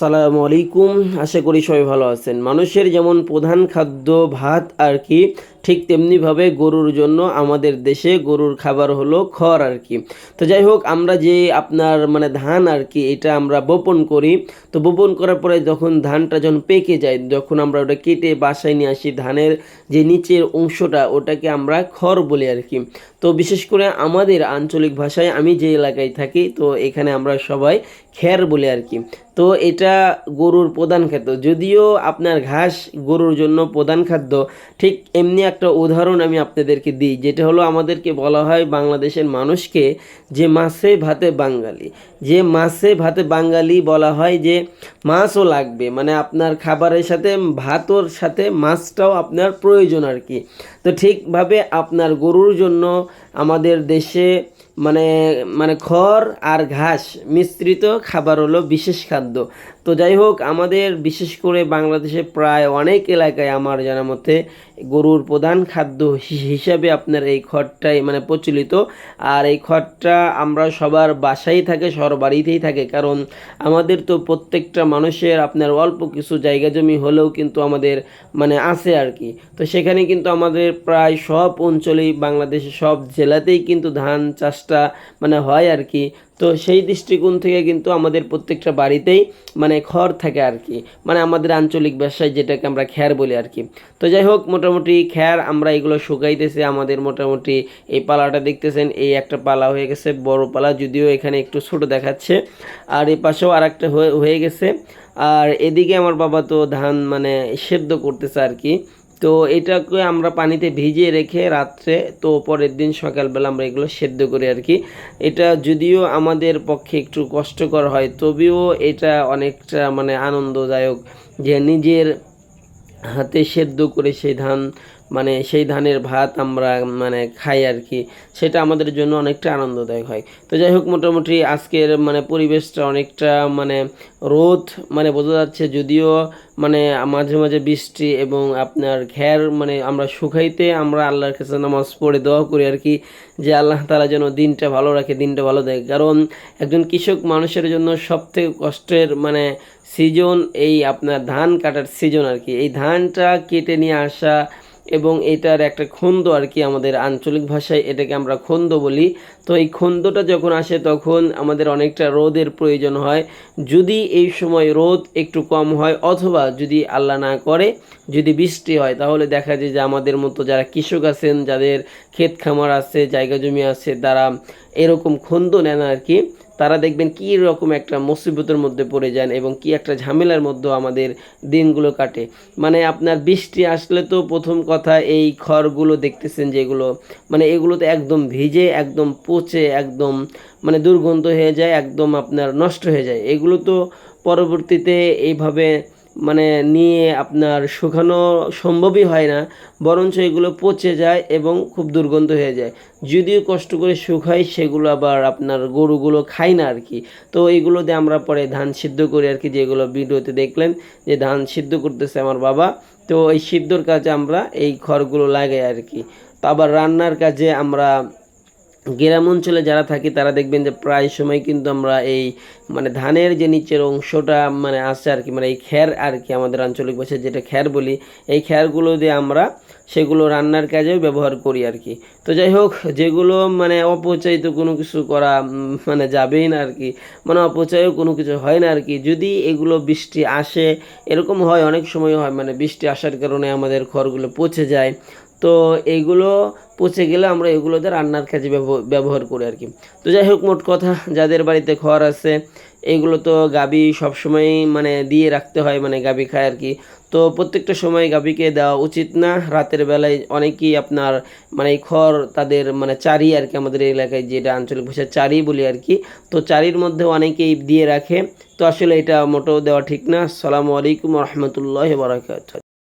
সালামু আলাইকুম। আশা করি সবাই ভালো আছেন। মানুষের যেমন প্রধান খাদ্য ভাত আর কি ঠিক তেমনিভাবে গরুর জন্য আমাদের দেশে গরুর খাবার হলো খড় আর কি। তো যাই হোক, আমরা যে আপনার মানে ধান আর কি, এটা আমরা বপন করি। তো বপন করার পরে যখন ধানটা যখন পেকে যায়, যখন আমরা ওটা কেটে বাসায় নিয়ে আসি, ধানের যে নিচের অংশটা, ওটাকে আমরা খড় বলি আর কি। তো বিশেষ করে আমাদের আঞ্চলিক ভাষায় আমি যে এলাকায় থাকি, তো এখানে আমরা সবাই খ্যার বলি আর কি। তো এটা গরুর প্রধান খাদ্য। যদিও আপনার ঘাস গরুর জন্য প্রধান খাদ্য, ঠিক এমনি একটা উদাহরণ আমি আপনাদেরকে দিই, যেটা হলো আমাদেরকে বলা হয় বাংলাদেশের মানুষকে যে মাছে ভাতে বাঙালি। যে মাছে ভাতে বাঙালি বলা হয় যে মাছও লাগবে মানে আপনার খাবারের সাথে ভাতর সাথে মাছটাও আপনার প্রয়োজন আর কি। তো ঠিকভাবে আপনার গরুর জন্য আমাদের দেশে মানে মানে খড় আর ঘাস মিশ্রিত খাবার হলো বিশেষ খাদ্য। তো যাই হোক, আমাদের বিশেষ করে বাংলাদেশে প্রায় অনেক এলাকায় আমার জানা মতে গরুর প্রধান খাদ্য হিসাবে আপনার এই খড়টাই মানে প্রচলিত। আর এই খড়টা আমরা সবার বাসায় থাকে, সবার বাড়িতেই থাকে। কারণ আমাদের তো প্রত্যেকটা মানুষের আপনার অল্প কিছু জায়গা জমি হলেও কিন্তু আমাদের মানে আছে আর কি। তো সেখানে কিন্তু আমাদের প্রায় সব অঞ্চলেই, বাংলাদেশের সব জেলাতেই কিন্তু ধান চাষটা মানে হয় আর কি। তো সেই দৃষ্টিকোণ থেকে কিন্তু আমাদের প্রত্যেকটা বাড়িতেই মানে খড় থাকে আর কি। মানে আমাদের আঞ্চলিক ব্যবসায় যেটাকে আমরা খ্যার বলি আর কি। তো যাই হোক, মোটামুটি খ্যার আমরা এগুলো শুকাইতেছি। আমাদের মোটামুটি এই পালাটা দেখতেছেন, এই একটা পালা হয়ে গেছে, বড় পালা, যদিও এখানে একটু ছোট দেখাচ্ছে। আর এই পাশেও আর একটা হয়ে হয়ে গেছে। আর এদিকে আমার বাবা তো ধান মানে সেদ্ধ করতেছে আর কি। তো এটাকে আমরা পানিতে ভিজিয়ে রেখে রাত্রে, তো পরের দিন সকালবেলা আমরা এগুলো সেদ্ধ করি আর কি। এটা যদিও আমাদের পক্ষে একটু কষ্টকর হয়, তবেও এটা অনেকটা মানে আনন্দদায়ক যে নিজের হাতে সেদ্ধ করে সেই ধান মানে সেই ধানের ভাত আমরা মানে খাই আর কি, সেটা আমাদের জন্য অনেকটা আনন্দদায়ক হয়। তো যাই হোক, মোটামুটি আজকের মানে পরিবেশটা অনেকটা মানে রোদ মানে বোঝা যাচ্ছে যদিও মানে মাঝে মাঝে বৃষ্টি এবং আপনার ঘের মানে আমরা শুকাইতে আমরা আল্লাহর কাছে নামাজ পড়ে দোয়া করি আর কি, যে আল্লাহ তালা যেন দিনটা ভালো রাখে, দিনটা ভালো দেয়। কারণ একজন কৃষক মানুষের জন্য সব থেকে কষ্টের মানে সিজন এই আপনার ধান কাটার সিজন আর কি। এই ধানটা কেটে নিয়ে আসা এবং এটার একটা খন্দ আর কি আমাদের আঞ্চলিক ভাষায় এটাকে আমরা খন্দ বলি। তো এই খন্দটা যখন আসে তখন আমাদের অনেকটা রোদের প্রয়োজন হয়। যদি এই সময় রোদ একটু কম হয় অথবা যদি আল্লাহ না করে, যদি বৃষ্টি হয়, তাহলে দেখা যায় যে আমাদের মতো যারা কৃষক আছেন, যাদের ক্ষেত খামার আছে, জায়গা জমি আছে, তারা এরকম খন্দ নেন আর কি। তারা দেখবেন কী রকম একটা মুসিবতের মধ্যে পড়ে যান এবং কি একটা ঝামেলার মধ্যে আমাদের দিনগুলো কাটে। মানে আপনার বৃষ্টি আসলে তো প্রথম কথা এই খড়গুলো দেখতেছেন যেগুলো মানে এগুলো তো একদম ভিজে, একদম পচে, একদম মানে দুর্গন্ধ হয়ে যায়, একদম আপনার নষ্ট হয়ে যায়। এগুলো তো পরবর্তীতে এইভাবে মানে নিয়ে আপনার শুকানো সম্ভবই হয় না, বরঞ্চ এগুলো পচে যায় এবং খুব দুর্গন্ধ হয়ে যায়। যদিও কষ্ট করে শুকাই, সেগুলো আবার আপনার গরুগুলো খায় না আর কি তো এইগুলো দিয়ে আমরা পরে ধান সিদ্ধ করি আর কি যেগুলো ভিডিওতে দেখলেন যে ধান সিদ্ধ করতেছে আমার বাবা। তো এই সিদ্ধর কাজে আমরা এই খড়গুলো লাগাই আর কি তো আবার রান্নার কাজে আমরা গ্রাম অঞ্চলে যারা থাকি, তারা দেখবেন যে প্রায় সময় কিন্তু আমরা এই মানে ধানের যে নিচের অংশটা মানে আছে আর কি মানে এই খ্যার আর কি আমাদের আঞ্চলিক ভাষায় যেটা খ্যার বলি, এই খ্যারগুলো দিয়ে আমরা সেগুলো রান্নার কাজেও ব্যবহার করি আর কি। তো যাই হোক, যেগুলো মানে অপচয়িত কোনো কিছু করা মানে যাবেই না আর কি মানে অপচয়ও কোনো কিছু হয় না আর কি। যদি এগুলো বৃষ্টি আসে, এরকম হয়, অনেক সময় হয় মানে বৃষ্টি আসার কারণে আমাদের খড়গুলো পচে যায়। তো এইগুলো পচে গেলে আমরা এগুলোতে রান্নার কাজে ব্যব- ব্যবহার করি আর কি। তো যাই হোক, মোট কথা যাদের বাড়িতে খড় আছে এইগুলো তো গাবি সবসময় মানে দিয়ে রাখতে হয় মানে গাবি খায় আর কি। তো প্রত্যেকটা সময় গাবিকে দেওয়া উচিত না। রাতের বেলায় অনেকেই আপনার মানে খড় তাদের মানে চারি আর কি, আমাদের এলাকায় যেটা আঞ্চলিক ভাষা চারি বলি আর কি, তো চারির মধ্যে অনেকেই দিয়ে রাখে। তো আসলে এটা মোটেও দেওয়া ঠিক না। আসসালামু আলাইকুম রহমতুল্লাহ বারাকাত